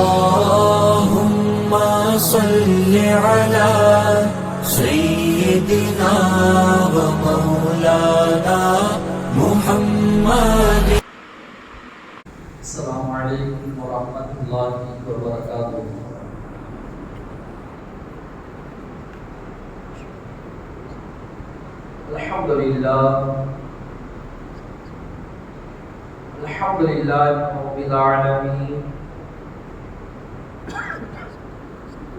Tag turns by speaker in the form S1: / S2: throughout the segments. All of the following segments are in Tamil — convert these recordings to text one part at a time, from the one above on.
S1: اللهم صل على سيدنا ومولانا محمد.
S2: السلام عليكم ورحمة الله وبركاته. الحمد لله. الحمد لله رب العالمين.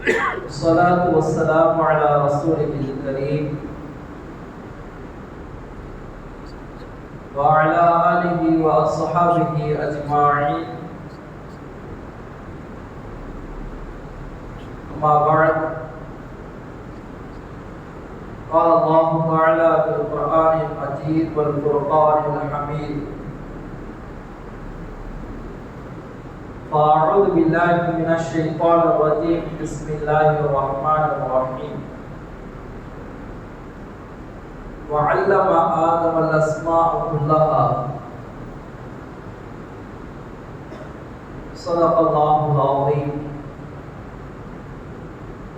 S2: الصلاة والسلام على رسوله الكريم. وعلى آله وأصحابه أجمعين. أما بعد، قال الله تعالى في القرآن المجيد والفرقان الحميد. فأعوذ بالله من الشيطان الرجيم بسم الله الرحمن الرحيم وعلم آدم الأسماء كلها. صدق الله العظيم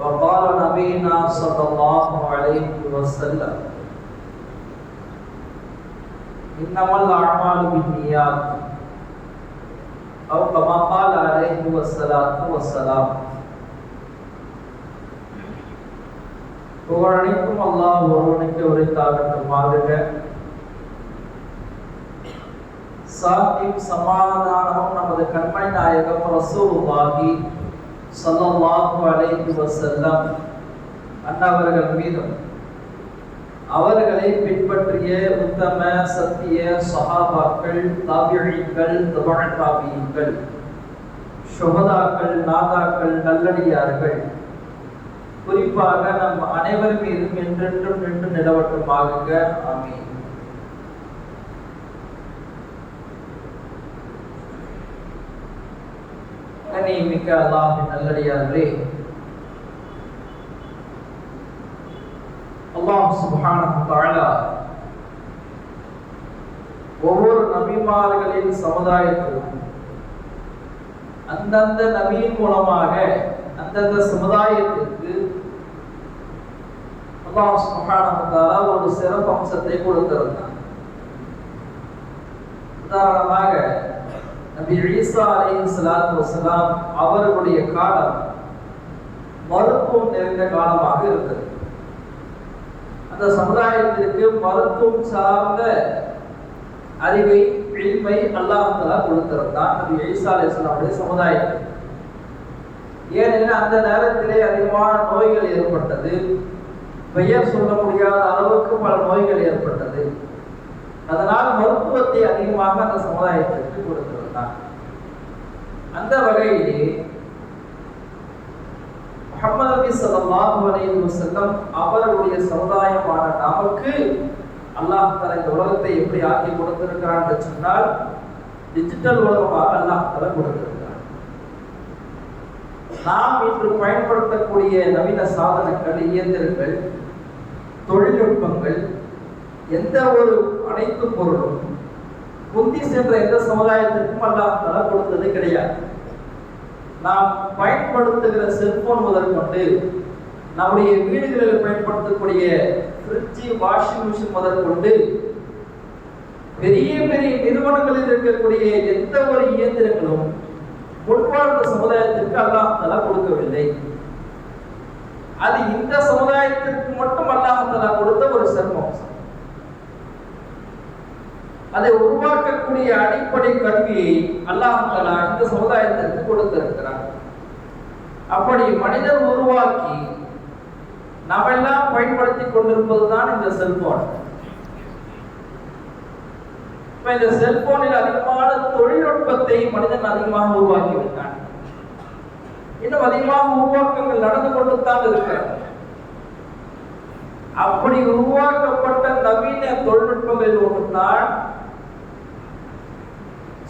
S2: وقال نبينا صلى الله عليه وسلم. إنما الأعمال بالنيات أو كما قال عليه الصلاة والسلام புகழனைக்கும் அல்லாஹ் ஒருவனுக்கு உரைத்தாகட்டும் மாறுக சாத்தியும் சமாதானமும் நமது கண்மணி நாயகம் ரசூலுல்லாஹி ஸல்லல்லாஹு அலைஹி வஸல்லம் அன்னவர்கள் மீதும் அவர்களை பின்பற்றிய உத்தம சத்திய சஹாபாக்கள் தாபியீன்கள் சுகதாக்கள் நாதாக்கள் நல்லடியார்கள். குறிப்பாக நம் அனைவர் மீதும் என்றென்றும் நின்று நிலவட்டுமாக ஆமீன். மிக்க அல்லாஹின் நல்லடியார்களே அல்லாஹ் சுபான ஒவ்வொரு நபிமார்களின் சமுதாயத்திலும் அந்தந்த நபியின் மூலமாக அந்தந்த சமுதாயத்திற்கு அல்லாஹ் சுப்ஹானஹு ஒரு சிறப்பு அம்சத்தை கொடுத்திருந்தார். உதாரணமாக நபி ஈசா அலையின் சலாத்து வசலாம் அவர்களுடைய காலம் மருத்துவம் நிறைந்த காலமாக இருந்தது. அந்த சமுதாயத்திற்கு மருத்துவம் சார்ந்த அறிவை எளிமை அல்லாஹ் கொடுத்திருந்தான் அது ஈசா அலைஹிஸ்ஸலாமுடைய சமுதாயத்திற்கு ஏனெனில் அந்த நேரத்திலே அதிகமான நோய்கள் ஏற்பட்டது. பெயர் சொல்ல முடியாத அளவுக்கு பல நோய்கள் ஏற்பட்டது. அதனால் மருத்துவத்தை அதிகமாக அந்த சமுதாயத்திற்கு கொடுத்திருந்தான். அந்த வகையிலே முகமது நபி ஸல்லல்லாஹு அலைஹி வஸல்லம் அவருடைய சமுதாயமான நமக்கு அல்லாஹ் தலை இந்த உலகத்தை எப்படி ஆக்கி கொடுத்திருக்கிறான் என்று சொன்னால் டிஜிட்டல் உலகமாக அல்லாஹ் தலை கொடுத்திருக்கிறான். நாம் இன்று பயன்படுத்தக்கூடிய நவீன சாதனங்கள் இயந்திரங்கள் தொழில்நுட்பங்கள் எந்த ஒரு அனைத்து பொருளும் முந்தி சென்ற எந்த சமுதாயத்திற்கும் அல்லாஹ் தலை கொடுத்தது கிடையாது. நாம் பயன்படுத்துகிற செல்போன் முதற்கொண்டு நம்முடைய வீடுகளில் பயன்படுத்தக்கூடிய ஃப்ரிட்ஜு வாஷிங் மிஷின் முதற்கொண்டு பெரிய பெரிய நிறுவனங்களில் இருக்கக்கூடிய எந்த ஒரு இயந்திரங்களும் முன்வாழ்ந்த சமுதாயத்திற்கு அல்லாஹ் தலா கொடுக்கவில்லை. அது இந்த சமுதாயத்திற்கு மட்டும் அல்லாஹ் தலா கொடுத்த ஒரு சர்மம் அதை உருவாக்கக்கூடிய அடிப்படை கல்வியை அல்லாஹல்லா இந்த சமுதாயத்திற்கு கொடுத்திருக்கிறார் அப்படி மனிதன் உருவாக்கி நாமெல்லாம் பயன்படுத்தி கொண்டிருப்பதுதான் இந்த செல்போன் இப்ப இந்த செல்போனில் அதிகமான தொழில்நுட்பத்தை மனிதன் அதிகமாக உருவாக்கி விட்டான். இன்னும் அதிகமாக உருவாக்கங்கள் நடந்து கொண்டுதான் இருக்கிறது அப்படி உருவாக்கப்பட்ட நவீன தொழில்நுட்பங்களில் ஒன்றுதான்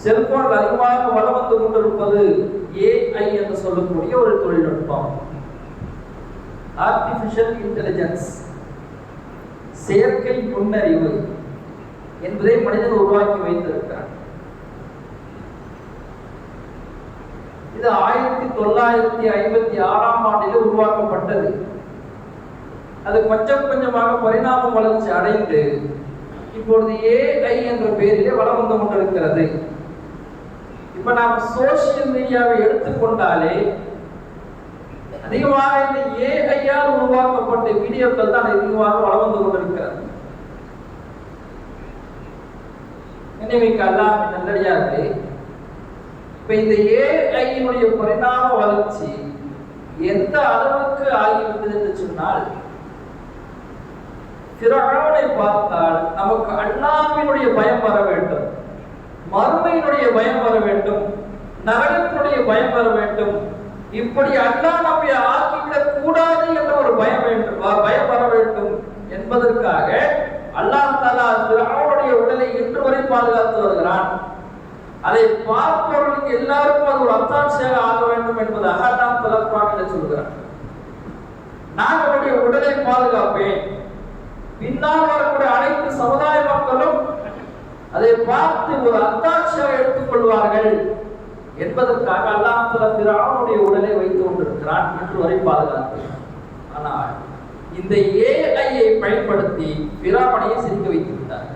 S2: செல்போன் அதிகமாக வளம் வந்து கொண்டிருப்பது ஏஐ என்று சொல்லக்கூடிய ஒரு தொழில்நுட்பம். ஆர்டிபிஷியல் இன்டெலிஜென்ஸ் செயற்கை நுண்ணறிவு என்பதை மனிதன் உருவாக்கி வைத்திருக்கிறான். இது ஆயிரத்தி தொள்ளாயிரத்தி ஐம்பத்தி ஆறாம் ஆண்டில் உருவாக்கப்பட்டது. அது கொஞ்சம் கொஞ்சமாக பரிணாம வளர்ச்சி அடைந்து இப்பொழுது ஏஐ என்ற பெயரிலே வளம் வந்து கொண்டிருக்கிறது. இப்ப நாம் சோசியல் மீடியாவை எடுத்துக்கொண்டாலே அதிகமாக இந்த ஏஐயால் உருவாக்கப்பட்ட வீடியோக்கள் தான் அதிகமாக வளம் வந்து கொண்டிருக்கிறது. நினைவுக்கு நல்லடியா இருக்கு. இப்ப இந்த ஏஐயினுடைய பரிணாம வளர்ச்சி எந்த அளவுக்கு ஆகிவிட்டது என்று சொன்னால் பிறகவனை பார்த்தால் நமக்கு அண்ணாவினுடைய பயம் வர வேண்டும். மறுமையினுடைய பயம் வர வேண்டும். நரகத்தினுடைய பயம் வர வேண்டும். இப்படி அண்ணா நம்மை ஆக்கிவிடக் கூடாது என்ற ஒரு பயம் வேண்டும். பயம் வர வேண்டும் என்பதற்காக அல்லாஹ் தாலா திராவுடைய உடலை இன்று வரை பாதுகாத்து வருகிறான். அதை பார்ப்பவர்களுக்கு எல்லாருக்கும் அது ஒரு அத்தாட்சியாக ஆக வேண்டும் என்பதாக அல்லாஹ் தலப்பாக சொல்கிறான். நான் அவருடைய உடலை பாதுகாப்பேன். பின்னால் வரக்கூடிய அனைத்து சமுதாய மக்களும் அதை பார்த்து ஒரு அத்தாட்சியாக எடுத்துக்கொள்வார்கள் என்பதற்காக அல்லாஹ் தலா உடலை வைத்து கொண்டிருக்கிறான் இன்று வரை பாதுகாத்து. ஆனால் இந்த ஏஐயை பயன்படுத்தி பிராமணையை சிரிக்க வைத்து விட்டார்.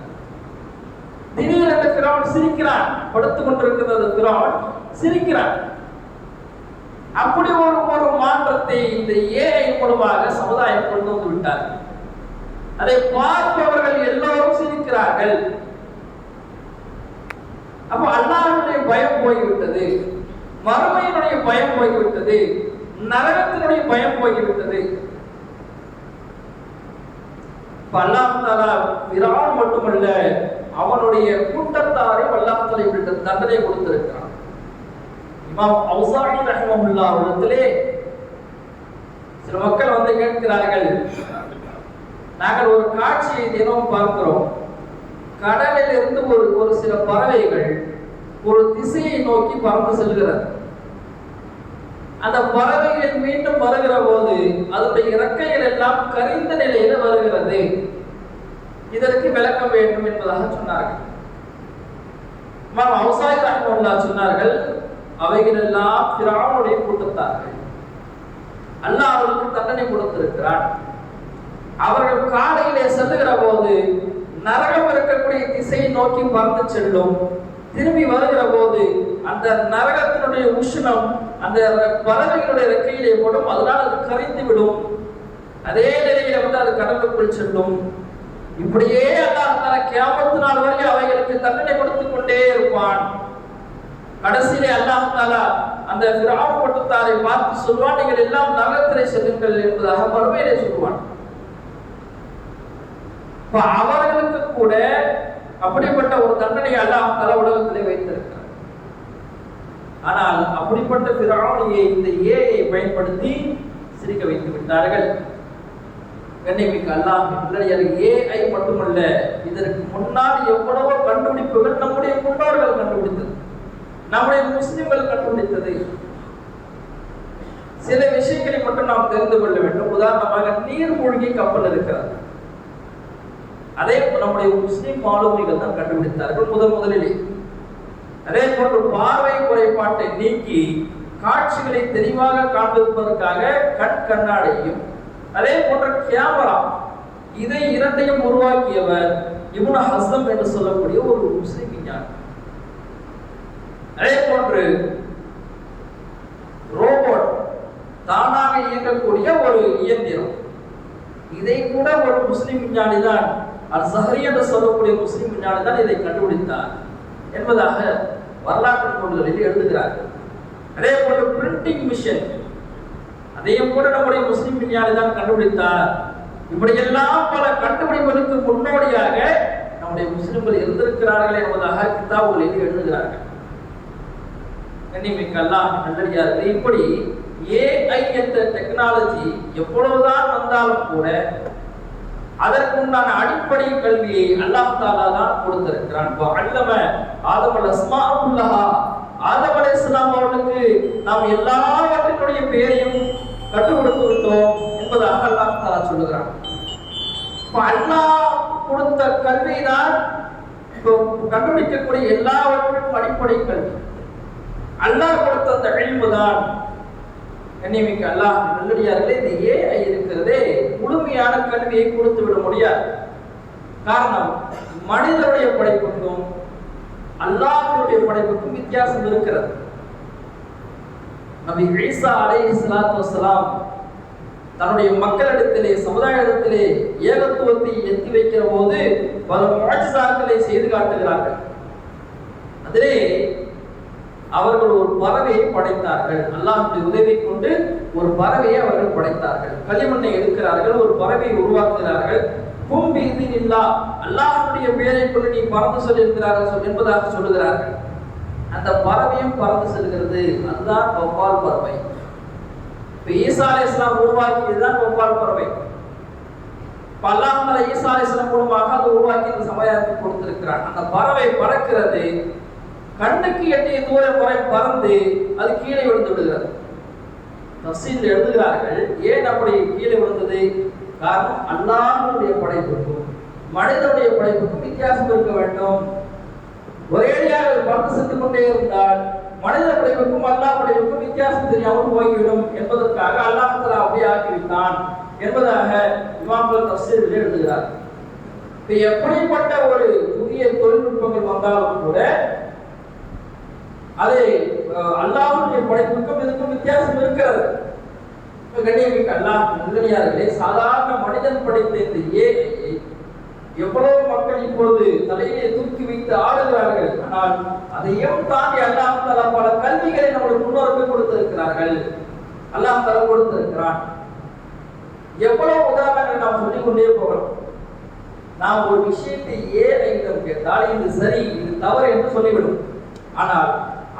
S2: திடீரென்று பிராமன் சிரிக்கிறான் படுத்துக் கொண்டிருக்கிறது பிராமன் சிரிக்கிறான் அப்படி ஒரு ஒரு மாற்றத்தை இந்த ஏஐ மூலமாக சமுதாயம் கொண்டு வந்து விட்டார் அதை பார்ப்பவர்கள் எல்லோரும் சிரிக்கிறார்கள். அப்போ அல்லாஹனுடைய பயம் போய்விட்டது. மறுமையினுடைய பயம் போய்விட்டது. நரகத்தினுடைய பயம் போய்விட்டது. இப்ப அல்லாஹ் மட்டுமல்ல அவனுடைய கூட்டத்தாரை பல்லாத்தலை விட்டு தண்டனை கொடுத்திருக்கிறான். இமாம் அவுசாரி ரஹ்மஹுல்லா இடத்திலே சில மக்கள் வந்து கேட்கிறார்கள் நாங்கள் ஒரு காட்சியை தினமும் பார்க்கிறோம். கடலில் இருந்து ஒரு ஒரு சில பறவைகள் ஒரு திசையை நோக்கி பறந்து செல்கிறது. அந்த பறவைகள் மீண்டும் வருகிற போது அதனுடைய இறக்கைகள் எல்லாம் கரிந்த நிலையில வருகிறது. இதற்கு விளக்கம் வேண்டும் என்பதாக சொன்னார்கள். இமாம் அவுசாய் சொன்னார்கள் அவைகள் எல்லாம் பிராவுடைய கூட்டத்தார்கள். அல்லாஹ் அவர்களுக்கு தண்டனை கொடுத்திருக்கிறான். அவர்கள் காலையிலே செல்லுகிற போது நரகம் இருக்கக்கூடிய திசையை நோக்கி பறந்து செல்லும். திரும்பி வருகிற போது அந்த நரகத்தினுடைய உஷ்ணம் அந்த பறவைகளுடைய ரெக்கையிலே போடும் அதனால் அது கரைந்து விடும். அதே நிலையில வந்து அது கடலுக்குள் செல்லும். இப்படியே அல்லாஹ் தஆலா கியாமத்து நாள் வரை அவைகளுக்கு தண்டனை கொடுத்து கொண்டே இருப்பான். கடைசியிலே அல்லாஹ் தாலா அந்த பிரான் கூட்டத்தாரை பார்த்து சொல்வான் நீங்கள் எல்லாம் நகரத்திலே செல்லுங்கள் என்பதாக மறுமையிலே சொல்லுவான் இப்ப அவர்களுக்கு கூட அப்படிப்பட்ட ஒரு தண்டனை அல்லாஹ் தல உலகத்திலே வைத்திருக்கிறார் ஆனால் அப்படிப்பட்ட பிராணியை இந்த ஏஐ பயன்படுத்தி சிரிக்க வைத்து விட்டார்கள். கண்ணிமிக்கு அல்லாஹ் நல்லடியார் ஏஐ மட்டுமல்ல இதற்கு முன்னால் எவ்வளவோ கண்டுபிடிப்புகள் நம்முடைய முன்னோர்கள் கண்டுபிடித்தது நம்முடைய முஸ்லிம்கள் கண்டுபிடித்தது. சில விஷயங்களை மட்டும் நாம் தெரிந்து கொள்ள வேண்டும். உதாரணமாக நீர்மூழ்கி கப்பல் இருக்கிறது. அதே போல் நம்முடைய முஸ்லிம் மாலுமிகள் தான் கண்டுபிடித்தார்கள் முதன் முதலிலே. அதே போன்று பார்வை குறைபாட்டை நீக்கி காட்சிகளை தெளிவாக காண்பிப்பதற்காக கண் கண்ணாடியும் அதே போன்ற கேமரா இதை இரண்டையும் உருவாக்கியவர் இவன ஹசம் என்று சொல்லக்கூடிய ஒரு முஸ்லிம் விஞ்ஞானி. அதே போன்று ரோபோட் தானாக இயங்கக்கூடிய ஒரு இயந்திரம். இதை கூட ஒரு முஸ்லிம் விஞ்ஞானி தான் அல் சஹரி என்று சொல்லக்கூடிய முஸ்லீம் விஞ்ஞானி தான் இதை கண்டுபிடித்தார் என்பதாக வரலாற்று நூல்களில் எழுதுகிறார்கள். அதே போன்று பிரிண்டிங் மிஷின் அதையும் கூட நம்முடைய முஸ்லீம் விஞ்ஞானி தான் கண்டுபிடித்தார். இப்படியெல்லாம் பல கண்டுபிடிப்புகளுக்கு முன்னோடியாக நம்முடைய முஸ்லிம்கள் இருந்திருக்கிறார்கள் என்பதாக கிதாபுகளில் எழுதுகிறார்கள். கண்ணிமிக்க அல்லாஹ் நல்லடியார்கள் இப்படி ஏஐ என்ற டெக்னாலஜி எவ்வளவுதான் வந்தாலும் கூட அதற்குண்டான அடிப்படை கல்வியை அல்லாஹ் தாலா தான் கொடுத்திருக்கிறான். இப்போ அல்லம ஆதம் அல் ஆதம் அலை இஸ்லாம் அவர்களுக்கு நாம் எல்லாவற்றினுடைய பெயரையும் கற்றுக் கொடுத்து விட்டோம் என்பதாக அல்லாஹ் தாலா சொல்லுகிறான். இப்போ அல்லாஹ் கொடுத்த கல்வி தான் இப்போ கண்டுபிடிக்கக்கூடிய எல்லாவற்றிற்கும் அடிப்படை கல்வி. அல்லாஹ் கொடுத்த அந்த இல்மு தான் கண்ணியமிக்க அல்லாஹ் நல்லடியார்களே இந்த ஏஐ இருக்கிறதே முழுமையான கல்வியை கொடுத்து விட முடியாது. காரணம் மனிதனுடைய படைப்புக்கும் அல்லாஹனுடைய படைப்புக்கும் வித்தியாசம் இருக்கிறது. நபி ஈசா அலை ஸலாத்து வஸலாம் தன்னுடைய மக்களிடத்திலே சமுதாயத்திலே ஏகத்துவத்தை எத்தி வைக்கிற போது பல முழஜிசாக்களை செய்து காட்டுகிறார்கள். அதிலே அவர்கள் ஒரு பறவையை படைத்தார்கள். அல்லாஹுடைய உதவி கொண்டு ஒரு பறவையை அவர்கள் படைத்தார்கள். களிமண்ணை எடுக்கிறார்கள் ஒரு பறவையை உருவாக்குகிறார்கள். கும்பி இல்லா அல்லாஹுடைய பெயரை கொண்டு நீ பறந்து சொல்லியிருக்கிறார்கள் சொல் என்பதாக சொல்லுகிறார்கள். அந்த பறவையும் பறந்து செல்கிறது. அதுதான் வவ்வால் பறவை. இப்ப ஈசா அலி இஸ்லாம் உருவாக்கியதுதான் வவ்வால் பறவை. பல்லாமல ஈசா அலி இஸ்லாம் மூலமாக அது உருவாக்கி இந்த சமுதாயத்தை கொடுத்திருக்கிறார் அந்த பறவை பறக்கிறது கண்ணுக்கு எட்டிய தூரம் முறை பறந்து அது கீழே விழுந்து விடுகிறது. தசீல் எழுதுகிறார்கள் ஏன் அப்படி கீழே விழுந்தது? காரணம் அல்லாஹனுடைய படைப்புக்கும் மனிதனுடைய படைப்புக்கும் வித்தியாசம் இருக்க வேண்டும். ஒரேடியாக பறந்து சென்று கொண்டே இருந்தால் மனித படைப்புக்கும் அல்லா படைப்புக்கும் வித்தியாசம் தெரியாமல் போய்விடும் என்பதற்காக அல்லாஹ் அப்படி ஆக்கிவிட்டான் என்பதாக இமாம்கள் தசீல் எழுதுகிறார் இப்ப எப்படிப்பட்ட ஒரு புதிய தொழில்நுட்பங்கள் வந்தாலும் கூட அது அஹ், அல்லாஹ்வுடைய படைப்புக்கும் இதுக்கும் வித்தியாசம் இருக்கிறது. இப்ப கண்ணியமிக்க அல்லாஹ் நல்லடியார்களே சாதாரண மனிதன் படைத்த இந்த ஏஐயை எவ்வளவு மக்கள் இப்பொழுது தலையிலே தூக்கி வைத்து ஆடுகிறார்கள். ஆனால் அதையும் தாண்டி அல்லாஹ் தஆலா பல கல்விகளை நம்முடைய முன்னோர்கள் கொடுத்திருக்கிறார்கள். அல்லாஹ் தஆலா கொடுத்திருக்கிறான். எவ்வளவு உதாரணங்கள் நாம் சொல்லிக்கொண்டே போகிறோம் நாம் ஒரு விஷயத்தை ஏஐயிடம் கேட்டால் இது சரி இது தவறு என்று சொல்லிவிடும். ஆனால்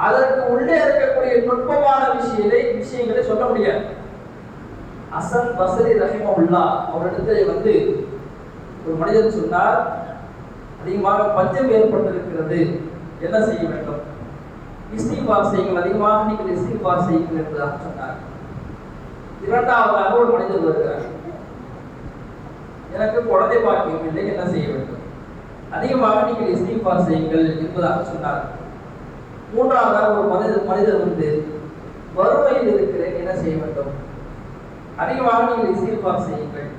S2: அதற்கு உள்ளே இருக்கக்கூடிய நுட்பமான விஷயங்களை விஷயங்களை சொல்ல முடியாது. அசன் பசரி ரஹிமவுல்லா அவரிடத்திலே வந்து ஒரு மனிதன் சொன்னார் அதிகமாக பஞ்சம் ஏற்பட்டிருக்கிறது. என்ன செய்ய வேண்டும்? இஸ்திபார் செய்யுங்கள் அதிகமாக நீங்கள் இஸ்திபார் செய்யுங்கள் என்பதாக சொன்னார். இரண்டாவதாக ஒரு மனிதர் வருகிறார். எனக்கு குழந்தை பாக்கியம் இல்லை என்ன செய்ய வேண்டும்? அதிகமாக நீங்கள் இஸ்திபார் செய்யுங்கள் என்பதாக சொன்னார். மூன்றாவதாக ஒரு மனித மனிதர் வந்து வறுமையில் இருக்கிறேன் என்ன செய்ய வேண்டும்? அதிகமாக நீங்கள் சீர்பார் செய்யுங்கள்.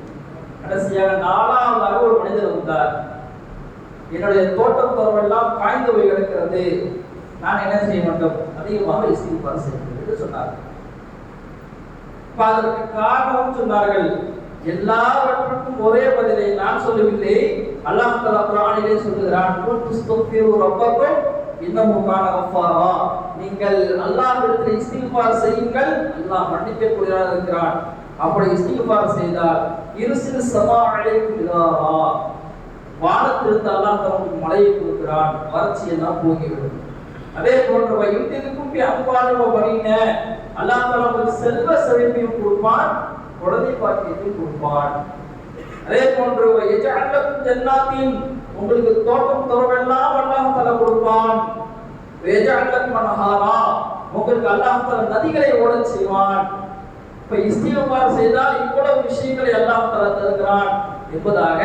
S2: கடைசியாக நாலாவதாக ஒரு மனிதர் வந்தார். என்னுடைய தோட்டம் பருவெல்லாம் காய்ந்து போய் கிடக்கிறது. நான் என்ன செய்ய வேண்டும்? அதிகமாக இஸ்திஃபார் செய்யுங்கள் என்று சொன்னார். இப்ப அதற்கு காரணம் சொன்னார்கள். எல்லாவற்றுக்கும் ஒரே பதிலை நான் சொல்லவில்லை. அல்லாஹ் தலா குரானிலே சொல்லுகிறான் குல் ரப்பக்கும் இன்னஹு கான கஃபாரா நீங்கள் அல்லாஹ்விடத்தில் இஸ்திக்பார் செய்யுங்கள். அல்லாஹ் மன்னிக்கக்கூடியவனாக இருக்கிறான் அப்படி இஸ்திக்பார் செய்தால் இருசில் சமா அழைக்கிறாரா வானத்திலிருந்து அல்லாஹ் தமக்கு மழையை கொடுக்கிறான். வறட்சி எல்லாம் போகிவிடும். அதே போன்ற வயிற்றுக்கும் அம்பாலும் பண்ணின அல்லாஹ் தமக்கு செல்வ செழிப்பையும் கொடுப்பான். குழந்தை பாக்கியத்தையும் கொடுப்பான். அதே போன்று எஜஅலக்கும் ஜன்னாத்தின். உங்களுக்கு தோட்டம் துறவெல்லாம் அல்லாஹ் கொடுப்பான். உங்களுக்கு அல்லாஹ் நதிகளை ஓட செய்வான். இப்ப இஸ்திகபார் செய்தால் இவ்வளவு விஷயங்களை அல்லாஹ் தருகிறான் என்பதாக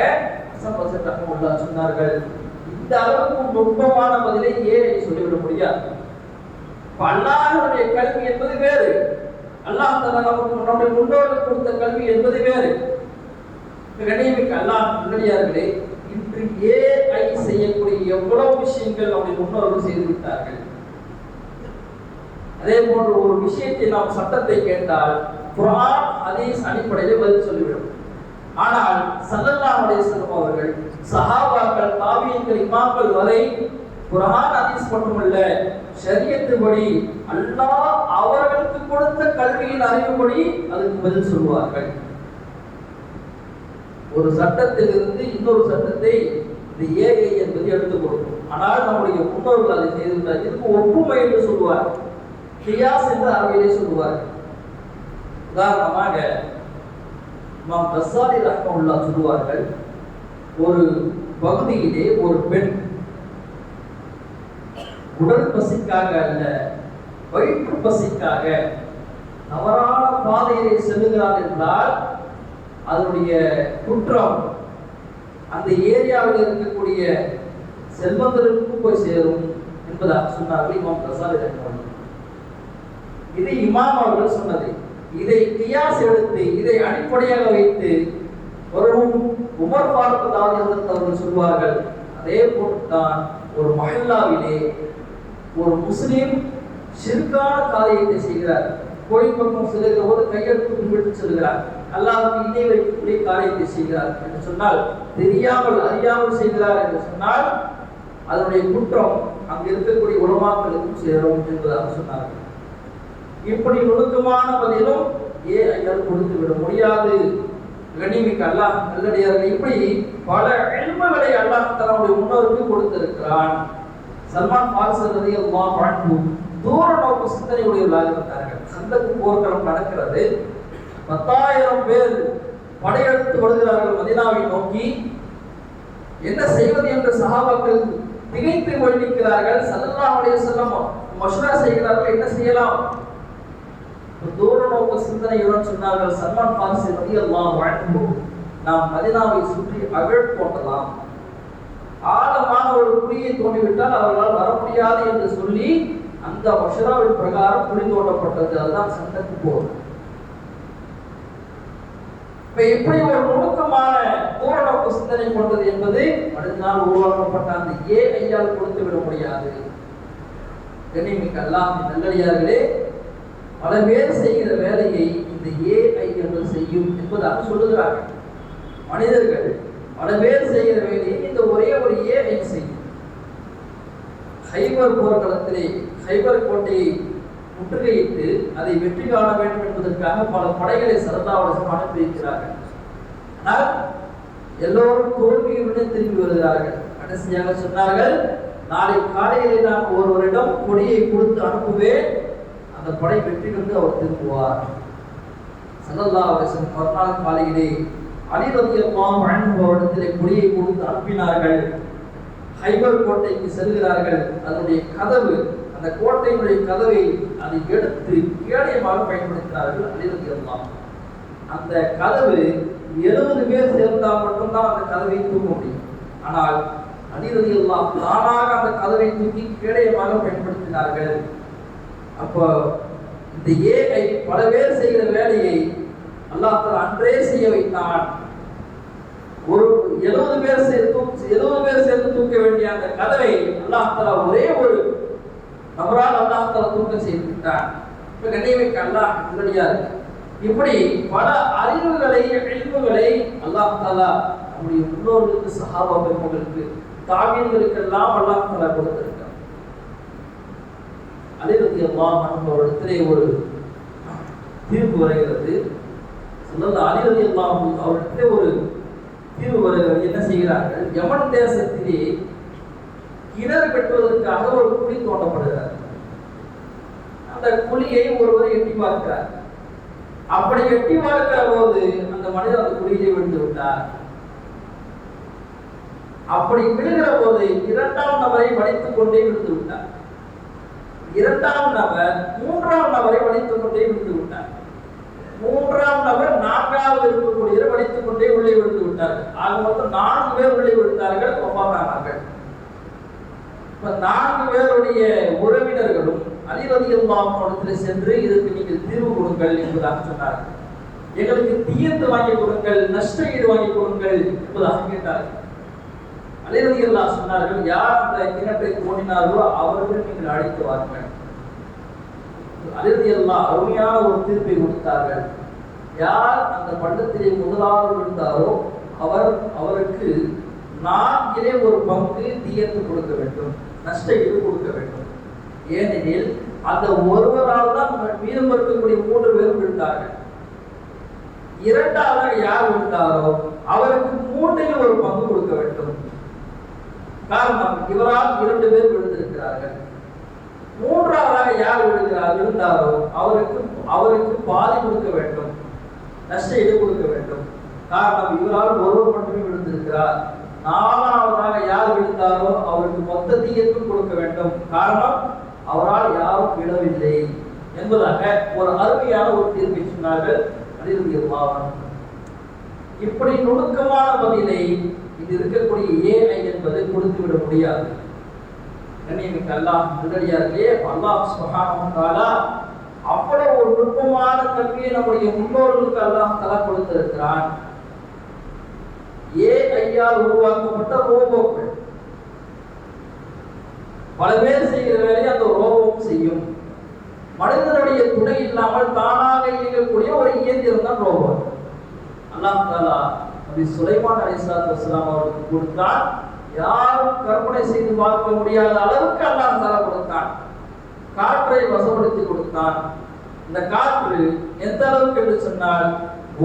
S2: சொன்னார்கள். இந்த அளவுக்கு நுட்பமான பதிலை ஏன் சொல்லிவிட முடியாது? இப்ப கல்வி என்பது வேறு. அல்லாஹ் நமக்கு நம்முடைய முன்னோர்கள் கொடுத்த கல்வி என்பது வேறு. கண்ணியமிக்க அல்லாஹ் முன்னடியார்களே ஏஐ செய்யக்கூடிய எவ்வளவு விஷயங்கள் நம்முடைய முன்னோர்கள் செய்து விட்டார்கள்? அதே போன்ற ஒரு விஷயத்தை நாம் சட்டத்தை கேட்டால் குரான் ஹதீஸ் அடிப்படையில் பதில் சொல்லிவிடும். ஆனால் சல்லல்லா அலைஹி அவர்கள் சஹாபாக்கள் தாவியங்கள் இமாக்கள் வரை குரான் அதீஸ் மட்டுமல்ல சரியத்துபடி அல்லாஹ் அவர்களுக்கு கொடுத்த கல்வியின் அறிவுபடி அதுக்கு பதில் சொல்வார்கள் ஒரு சட்டத்திலிருந்து இன்னொரு சட்டத்தை இந்த ஏஐ என்பது எடுத்துக் கொடுக்கும். ஆனால் நம்முடைய முன்னோர்கள் அதை செய்திருந்தார். இதுக்கு ஒப்புமை என்று சொல்லுவார். கியாஸ் என்று அரபியிலே சொல்லுவார். உதாரணமாக நாம் கசாலி ரஹ்மவுல்லா சொல்லுவார்கள் ஒரு பகுதியிலே ஒரு பெண் உடல் பசிக்காக அல்ல வயிற்று பசிக்காக தவறான பாதையிலே செல்லுகிறார் என்றால் அதனுடைய குற்றம் அந்த ஏரியாவில் இருக்கக்கூடிய செல்வந்தருக்கும் போய் சேரும் என்பதாக சொன்னார்கள் இமாம் பிரசாத் இது இமாம் அவர்கள் சொன்னது. இதை கியாஸ் எடுத்து இதை அடிப்படையாக வைத்து வரும் உமர் பார்ப்பதாக அவர்கள் சொல்வார்கள் அதே போட்டுத்தான் ஒரு மஹல்லாவிலே ஒரு முஸ்லீம் சிறுக்கான காரியத்தை செய்கிறார். கோயில் பக்கம் செல்கிற போது கையெழுத்து விட்டு செல்கிறார். அல்லாவுக்கு இணை வைக்கக்கூடிய காரியத்தை செய்கிறார் என்று சொன்னால் தெரியாமல் அறியாமல் செய்கிறார் என்று சொன்னால் அதனுடைய குற்றம் அங்கு இருக்கக்கூடிய உலமாக்களுக்கும் சேரும் என்பதாக சொன்னார்கள். இப்படி நுணுக்கமான பதிலும் ஏ ஐயர் கொடுத்து விட முடியாது. கண்ணிமிக்க அல்லாஹ் நல்லடியார்கள் இப்படி பல எல்மைகளை அல்லாஹ் தன்னுடைய முன்னோருக்கு கொடுத்திருக்கிறான். சல்மான் பாரிஸ் ரலியல்லாஹு அன்ஹு தூர நோக்கு சிந்தனை உடையவர்களாக இருந்தார்கள். சந்தக்கு போர்க்களம் நடக்கிறது. பத்தாயிரம் பேர் படையெடுத்து வருகிறார்கள் மதினாவை நோக்கி. என்ன செய்வது என்று சகாபாக்கள் திகைத்து கொண்டிருக்கிறார்கள். ஸல்லல்லாஹு அலைஹி வஸல்லம் மஷ்வரா செய்கிறார்கள். என்ன செய்யலாம்? தூர நோக்கு சிந்தனையுடன் சொன்னார்கள். சல்மான் பாரிஸ் ரலியல்லாஹு வழங்கும் நாம் மதினாவை சுற்றி அகழ் போட்டலாம் ஆழமான ஒரு குழியை தோண்டிவிட்டால் அவர்களால் வர முடியாது என்று சொல்லி அந்த மஷராவின் பிரகாரம் குழி தோண்டப்பட்டது. அதுதான் சண்டத்து போகும் இப்ப இப்படி ஒரு நுணுக்கமான ஊரடங்கு சிந்தனை கொண்டது என்பது மனிதனால் உருவாக்கப்பட்ட அந்த ஏ ஐயால் கொடுத்து விட முடியாது. கண்ணிமிக்க அல்லாஹ் நல்லடியார்களே பல பேர் செய்கிற வேலையை இந்த ஏ ஐயர்கள் செய்யும் என்பதாக சொல்லுகிறார்கள். மனிதர்கள் பல பேர் செய்கிற வேலையை இந்த ஒரே ஒரு ஏ ஐ செய்யும். ஹைபர் போர்க்களத்திலே ஹைபர் கோட்டையை முற்றுகையிட்டு அதை வெற்றி காண வேண்டும் என்பதற்காக பல படைகளை சரதாவரசம் அனுப்பியிருக்கிறார்கள் ஆனால் எல்லோரும் தோல்வியுடன் திரும்பி வருகிறார்கள். கடைசியாக சொன்னார்கள் நாளை காலையிலே நான் ஒருவரிடம் கொடியை கொடுத்து அனுப்புவேன். அந்த படை வெற்றி கண்டு அவர் திரும்புவார். சல்லல்லா அலிசன் மறுநாள் காலையிலே அலிரத்தியல்லாம் வழங்குபவரிடத்திலே கொடியை கொடுத்து அனுப்பினார்கள். ஹைபர் கோட்டைக்கு செல்கிறார்கள். அதனுடைய கதவு அந்த கோட்டையினுடைய கதவை அதை எடுத்து கேடயமாக பயன்படுத்தினார்கள் அலிரத்தியல்லாம் அந்த கதவு எழுபது பேர் சேர்ந்தால் மட்டும்தான் அந்த கதவை தூக்க முடியும். ஆனால் அலிரதியெல்லாம் தானாக அந்த கதவை தூக்கி கேடயமாக பயன்படுத்தினார்கள். அப்போ இந்த ஏஐ பல பேர் செய்கிற வேலையை அல்லாஹ் அன்றே செய்ய வைத்தான். ஒரு எழுபது பேர் சேர்த்து எழுபது பேர் சேர்ந்து தூக்க வேண்டிய அந்த கதவை அல்லாஹ் ஒரே ஒரு அவரால் அல்லாஹ் தஆலா தூக்கம் செய்து விட்டான் இப்ப கண்ணியமிக்க அல்லாஹ் உடனடியாக. இருக்கு இப்படி பல அறிவுகளை இழிவுகளை அல்லாஹ் தாலா நம்முடைய முன்னோர்களுக்கு சகாபா பெருமகளுக்கு தாவியங்களுக்கெல்லாம் அல்லாஹ் தாலா கொடுத்திருக்கார் அதே பற்றி அல்லாஹ் அவரிடத்திலே ஒரு தீர்ப்பு வருகிறது. சொல்லல அலிரதி அல்லாஹ் அவரிடத்திலே ஒரு தீர்வு வருகிறது என்ன செய்கிறார்கள்? யமன் தேசத்திலே கிணறு வெட்டுவதற்காக ஒரு குழி தோண்டப்படுகிறார். அந்த குழியை ஒருவர் எட்டி பார்க்கிறார். அப்படி எட்டி பார்க்கிற போது அந்த மனிதர் அந்த குழியை விழுந்து விட்டார். அப்படி விழுகிற போது இரண்டாம் நபரை வடித்துக் கொண்டே விழுந்து விட்டார். இரண்டாம் நபர் மூன்றாம் நபரை வடித்துக் கொண்டே விழுந்து விட்டார். மூன்றாம் நபர் நான்காவது இருக்கக்கூடியவர் வடித்துக் கொண்டே உள்ளே விழுந்து விட்டார்கள். ஆக மொத்தம் நான்கு பேர் உள்ளே விழுந்தார்கள் ஒப்பானார்கள் இப்போ நான்கு பேருடைய உறவினர்களும் அலிரதியல்லாமத்தில் சென்று இதற்கு நீங்கள் தீர்வு கொடுங்கள் என்பதாக சொன்னார்கள். எங்களுக்கு தீயத்து வாங்கி கொடுங்கள் நஷ்ட ஈடு வாங்கி கொடுங்கள் என்பதாக கேட்டார்கள். அலிரதியல்லா சொன்னார்கள் யார் அந்த கிணற்றை தோண்டினார்களோ அவர்கள் நீங்கள் அழைத்து வாருங்கள். அலிரதியல்லா அருமையான ஒரு தீர்ப்பை கொடுத்தார்கள். யார் அந்த பண்டத்திலே முதலாவது விழுந்தாரோ அவர் அவருக்கு நான்கிலே ஒரு பங்கு தீயத்து கொடுக்க வேண்டும். நஷ்ட ஈடு கொடுக்க வேண்டும். ஏனெனில் அந்த ஒருவரால் தான் மீதம் இருக்கக்கூடிய மூன்று பேர் விழுந்தார்கள். இரண்டாவதாக யார் விழுந்தாரோ அவருக்கு மூன்றில் ஒரு பங்கு கொடுக்க வேண்டும். காரணம் இவரால் இரண்டு பேர் விழுந்திருக்கிறார்கள். மூன்றாவதாக யார் விழுகிறார் விழுந்தாரோ அவருக்கு அவருக்கு பாதி கொடுக்க வேண்டும். நஷ்ட ஈடு கொடுக்க வேண்டும். காரணம் இவரால் ஒருவர் மட்டுமே விழுந்திருக்கிறார். நாலாவதாக யார் விழுந்தாரோ அவருக்கு மொத்த தீயத்தும் கொடுக்க வேண்டும். காரணம் அவரால் யாரும் விழவில்லை என்பதாக ஒரு அருமையான ஒரு தீர்ப்பை சொன்னார்கள். அலிரதியல்லாஹு இப்படி நுணுக்கமான பதிலை இது இருக்கக்கூடிய ஏழை என்பது கொடுத்து விட முடியாது. கண்ணியமிக்க அல்லாஹ் நல்லடியார்களே அல்லாஹ் சுப்ஹானஹு அவ்வளவு ஒரு நுட்பமான கல்வியை நம்முடைய முன்னோர்களுக்கு அல்லாஹ் தலை கொடுத்திருக்கிறான். ஏஐயால் உருவாக்கப்பட்ட ரோபோக்கள். பல பேர் செய்கிற வேலையை அந்த ரோபோவும் செய்யும். மனிதனுடைய துணை இல்லாமல் தானாக இயங்கக்கூடிய ஒரு இயந்திரம் தான் ரோபோ அல்லாம் தாலா அப்படி சுலைமான் அலிசாத் வஸ்லாம் அவருக்கு கொடுத்தான் யாரும் கற்பனை செய்து பார்க்க முடியாத அளவுக்கு அல்லாம் தாலா கொடுத்தான் காற்றை வசப்படுத்தி கொடுத்தான் இந்த காற்று எந்த அளவுக்கு என்று சொன்னால்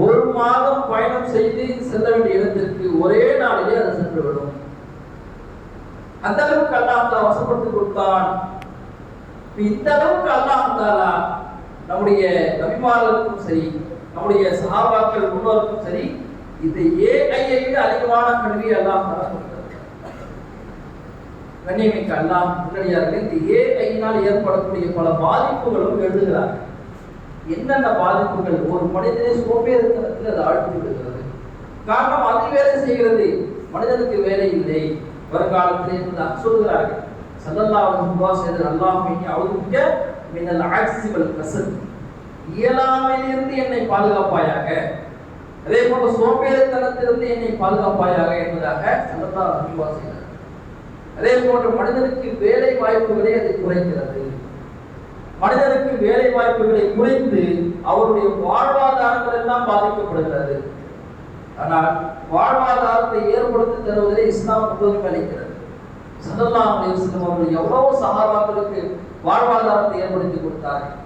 S2: ஒரு மாதம் பயணம் செய்து செல்ல வேண்டிய இடத்திற்கு ஒரே நாளிலே அது சென்று விடும். அந்த அளவுக்கு அல்லாஹ் தாலா வசப்படுத்தி கொடுத்தான். இந்த அளவுக்கு அல்லாஹாலா நம்முடைய நபிமார்களுக்கும் சரி நம்முடைய சகாபாக்கள் முன்னோருக்கும் சரி இது கையை விட அதிகமான கல்வி அல்லாஹ் தாலா கொடுத்தார் கண்ணியமிக்க அல்லாஹ் முன்னடியார்கள் இந்த ஏஐயினால் ஏற்படக்கூடிய பல பாதிப்புகளும் எழுதுகிறார்கள். என்னென்ன பாதிப்புகள்? ஒரு மனிதனை சோம்பேறித்தனத்தில் அது ஆழ்த்தி விடுகிறது. காரணம் அது வேலை செய்கிறது. மனிதனுக்கு வேலை இல்லை. வருங்காலத்தில் என்பதாக சொல்கிறார்கள் சல்லல்லாஹு அலைஹி செய்த அல்லாஹ் மின்னி மின்னல் மினல் கசல் இயலாமையிலிருந்து என்னை பாதுகாப்பாயாக அதே போல சோம்பேறித்தனத்திலிருந்து என்னை பாதுகாப்பாயாக என்பதாக சல்லல்லாஹு அலைஹி செய்தார் அதே போன்ற மனிதனுக்கு வேலை வாய்ப்புகளே அது குறைக்கிறது. மனிதனுக்கு வேலை வாய்ப்புகளை குறைந்து அவருடைய வாழ்வாதாரங்கள் எல்லாம் பாதிக்கப்படுகிறது. ஆனால் வாழ்வாதாரத்தை ஏற்படுத்தி தருவதில் இஸ்லாம் முழுவதும் அளிக்கிறது. சல்லல்லாஹு அலைஹி அவர்கள் எவ்வளவு சகாபாக்களுக்கு வாழ்வாதாரத்தை ஏற்படுத்தி கொடுத்தார்கள்.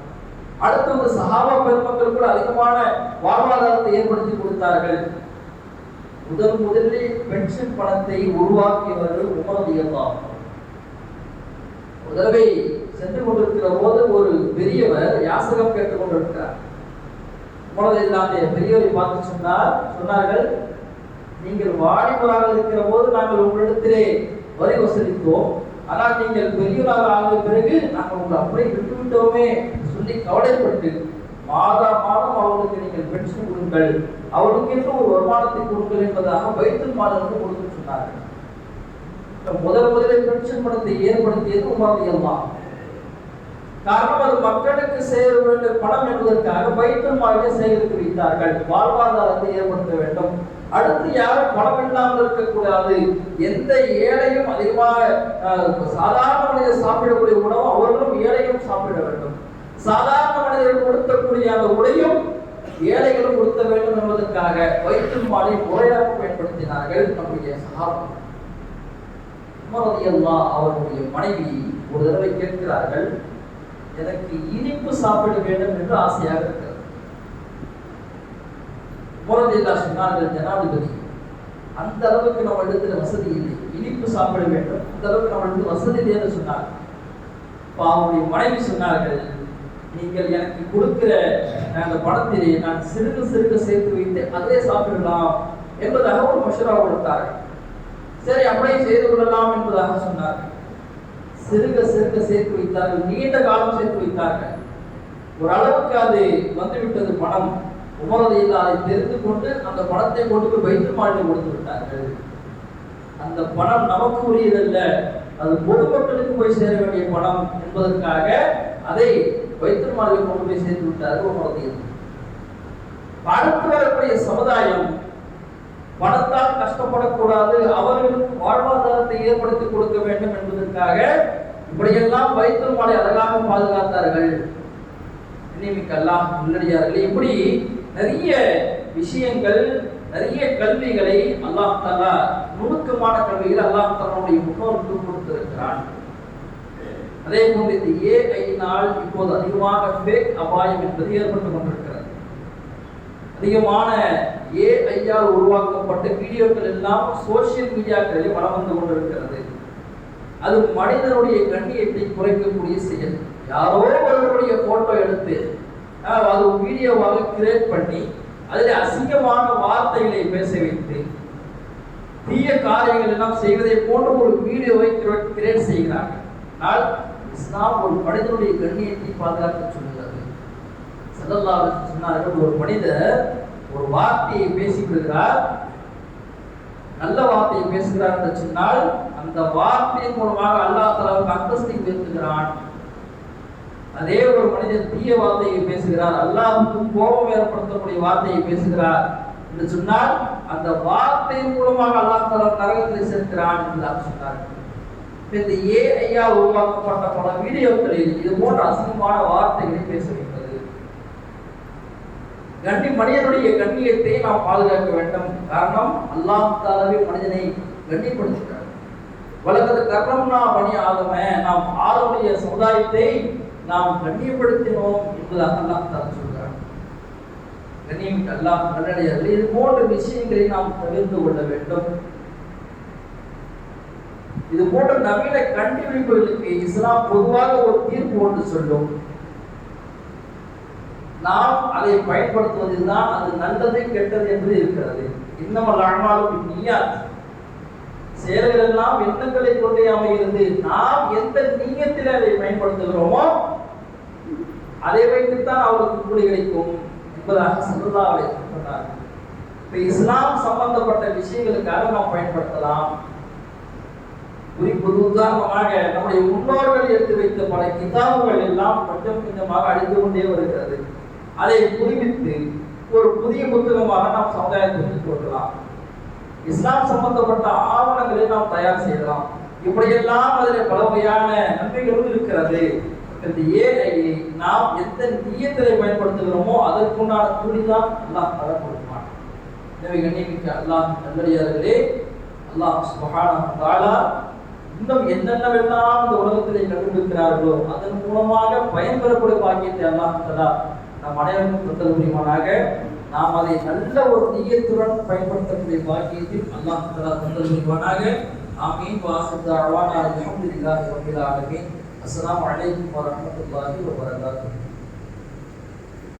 S2: அடுத்தது சகாபா பெருமக்கள் கூட அதிகமான வாழ்வாதாரத்தை ஏற்படுத்தி கொடுத்தார்கள். முதல் முதலில் பென்ஷன் பணத்தை உருவாக்கியவர்கள் உமர் ஒரு சென்று கொண்டிருக்கிற போது ஒரு பெரியவர் யாசகம் கேட்டுக் கொண்டிருக்கிறார். உமரதில்லாத பெரியவரை பார்த்து சொன்னார் சொன்னார்கள் நீங்கள் வாலிபராக இருக்கிற போது நாங்கள் உங்களிடத்திலே வரி வசூலித்தோம். ஆனால் நீங்கள் பெரியவராக ஆகிய பிறகு நாங்கள் உங்களை அப்படியே விட்டு விட்டோமே சொல்லி கவலைப்பட்டு மாதா மாதம் அவர்களுக்கு நீங்கள் பென்ஷன் கொடுங்கள். அவர்களுக்கு என்று ஒரு வருமானத்தை கொடுங்கள் என்பதாக வைத்தல் மாதத்துக்கு கொடுத்து சொன்னார்கள். முதல் முதலில் பென்ஷன் பணத்தை ஏற்படுத்தியது உமரதியல்லாம் காரணம் அது மக்களுக்கு சேர வேண்டிய பணம் என்பதற்காக வைத்தல் மாலை சேகரித்து வைத்தார்கள் வாழ்வாதாரத்தை ஏற்படுத்த வேண்டும். அடுத்து யாரும் பணம் இல்லாமல் இருக்கக்கூடாது. எந்த ஏழையும் அதிகமாக சாதாரண மனிதர் சாப்பிடக்கூடிய உணவு அவர்களும் ஏழையும் சாப்பிட வேண்டும். சாதாரண மனிதர்கள் கொடுக்கக்கூடிய அந்த உடையும் ஏழைகளும் கொடுக்க வேண்டும் என்பதற்காக வைத்தல் மாலை முறையாக பயன்படுத்தினார்கள் நம்முடைய சகாபம். அவருடைய அவர்களுடைய மனைவி ஒரு தடவை கேட்கிறார்கள் எனக்கு இனிப்பு சாப்பிட வேண்டும் என்று ஆசையாக இருக்கிறது. உமரதியல்லா சொன்னார்கள் ஜனாதிபதி அந்த அளவுக்கு நம்ம இடத்துல வசதி இல்லை. இனிப்பு சாப்பிட வேண்டும். அந்த அளவுக்கு நம்ம இடத்துல வசதி இல்லை என்று சொன்னார். இப்போ அவருடைய மனைவி சொன்னார்கள் நீங்கள் எனக்கு கொடுக்கிற அந்த பணத்திலே நான் சிறுக சிறுக சேர்த்து வைத்து அதே சாப்பிடலாம் என்பதாக ஒரு மஷரா கொடுத்தார்கள். சரி அப்படியே செய்து கொள்ளலாம் என்பதாக சொன்னார்கள். சிறுக சிறுக சேர்த்து வைத்தார்கள் நீண்ட காலம் சேர்த்து வைத்தார்கள். ஒரு அளவுக்கு அது வந்துவிட்டது பணம். உமரதையில் அதை தெரிந்து கொண்டு அந்த பணத்தை கொண்டு போய் வைத்து மாடி கொடுத்து விட்டார்கள். அந்த பணம் நமக்கு உரியதல்ல அது பொதுமக்களுக்கு போய் சேர வேண்டிய பணம் என்பதற்காக அதை வைத்து மாடி கொண்டு போய் சேர்த்து விட்டார்கள் உமரதையில் அடுத்து வரக்கூடிய சமுதாயம் பணத்தால் கஷ்டப்படக்கூடாது அவர்களுக்கு வாழ்வாதாரத்தை ஏற்படுத்தி கொடுக்க வேண்டும் என்பதற்காக இப்படியெல்லாம் வைத்தல் மாலை அழகாக பாதுகாத்தார்கள். நியமிக்கல்லாம் முன்னடியார்கள் இப்படி நிறைய விஷயங்கள் நிறைய கல்விகளை அல்லாஹ் தாலா நுணுக்கமான கல்வியில் அல்லாஹ் தன்னுடைய முன்னோருக்கு கொடுத்திருக்கிறான். அதே போன்று இந்த ஏஐயினால் இப்போது அதிகமாக ஃபேக் அபாயம் என்பது ஏற்பட்டு கொண்டிருக்கிறது. அதிகமான ஏஐயால் உருவாக்கப்பட்ட வீடியோக்கள் எல்லாம் சோசியல் மீடியாக்களில் வளம் வந்து கொண்டிருக்கிறது. அது மனிதனுடைய கண்ணியத்தை குறைக்கக்கூடிய செயல். யாரோ ஒருவருடைய போட்டோ எடுத்து அது வீடியோவாக கிரியேட் பண்ணி அதில் அசிங்கமான வார்த்தைகளை பேச வைத்து தீய காரியங்கள் எல்லாம் செய்வதை போன்ற ஒரு வீடியோவை கிரியேட் செய்கிறார்கள். ஆனால் இஸ்லாம் ஒரு மனிதனுடைய கண்ணியத்தை பாதுகாக்க சொல்கிறது சல்லல்லாஹு சொன்னார்கள் ஒரு மனிதர் ஒரு வார்த்தையை பேசிவிடுகிறார் நல்ல வார்த்தையை பேசுகிறார் என்று சொன்னால் அந்த வார்த்தையின் மூலமாக அல்லாஹ் தலாவுக்கு அந்தஸ்தை உயர்த்துகிறான். அதே ஒரு மனிதன் தீய வார்த்தையை பேசுகிறார். அல்லாஹ்வுக்கு கோபம் ஏற்படுத்தக்கூடிய வார்த்தையை பேசுகிறார் என்று சொன்னால் அந்த வார்த்தையின் மூலமாக அல்லாஹ் தலா நரகத்தில் சேர்க்கிறான் என்று சொன்னார். இந்த ஏ ஐயா உருவாக்கப்பட்ட பல வீடியோக்களில் இது போன்ற அசிங்கமான வார்த்தைகளை பேசுகிறேன் கண்டி மனிதனுடைய கண்ணியத்தை நாம் பாதுகாக்க வேண்டும். காரணம் அல்லாஹ் தாலவே மனிதனை கண்ணியப்படுத்துகிறார். உலகத்து கர்ணம்னா பணி ஆகம நாம் ஆளுடைய சமுதாயத்தை நாம் கண்ணியப்படுத்தினோம் என்பதாக அல்லாஹ் தாலா சொல்கிறார். கண்ணியம் அல்லாஹ் நல்லடையார்கள் இது போன்ற விஷயங்களை நாம் தவிர்த்து கொள்ள வேண்டும். இது போன்ற நவீன கண்டுபிடிப்புகளுக்கு இஸ்லாம் பொதுவாக ஒரு தீர்ப்பு ஒன்று சொல்லும். நாம் அதை பயன்படுத்துவதில் தான் அது நல்லது கெட்டது என்று இருக்கிறது. இன்னமல் அழமாலும் நீயாத். செயல்கள் எல்லாம் எண்ணங்களை கொண்டே அமைகிறது. நாம் எந்த நீயத்தில் அதை பயன்படுத்துகிறோமோ அதை வைத்துத்தான் அவருக்கு கூலி கிடைக்கும் என்பதாக சல்லல்லாஹு அவளை சொன்னார். இப்ப இஸ்லாம் சம்பந்தப்பட்ட விஷயங்களுக்காக நாம் பயன்படுத்தலாம். குறிப்பு உதாரணமாக நம்முடைய முன்னோர்கள் எடுத்து வைத்த பல கிதாபுகள் எல்லாம் கொஞ்சம் கொஞ்சமாக அழிந்து கொண்டே வருகிறது. அதை புதுப்பித்து ஒரு புதிய புத்தகமாக நாம் சமுதாயத்திற்கு கொடுக்கலாம். இஸ்லாம் சம்பந்தப்பட்ட ஆவணங்களை நாம் தயார் செய்யலாம். இப்படியெல்லாம் அதில் பல வகையான நன்மைகளும் இருக்கிறது. இந்த ஏழையை நாம் எந்த நீயத்திலே பயன்படுத்துகிறோமோ அதற்குண்டான கூலிதான் அல்லாஹ் தர கொடுப்பான் எனவே கண்ணியமிக்க அல்லாஹ் நல்லடியார்களே அல்லாஹ் சுபஹானஹு வ இன்னும் என்னென்னவெல்லாம் இந்த உலகத்திலே கண்டுபிடிக்கிறார்களோ அதன் மூலமாக பயன்பெறக்கூடிய பாக்கியத்தை அல்லாஹ் தஆலா நம் அனைவருக்கும் தந்தல் முடியுமானாக நாம் அதை நல்ல ஒரு நீயத்துடன் பயன்படுத்தக்கூடிய பாக்கியத்தில் அல்லாஹ் தஆலா தந்தல் புரியுமானாக ஆமீன். வாஹித் தஅவானா அல்ஹம்துலில்லாஹி ஆலமீன். அஸ்ஸலாமு அலைக்கும் வரஹ்மத்துல்லாஹி வபரகாத்துஹு.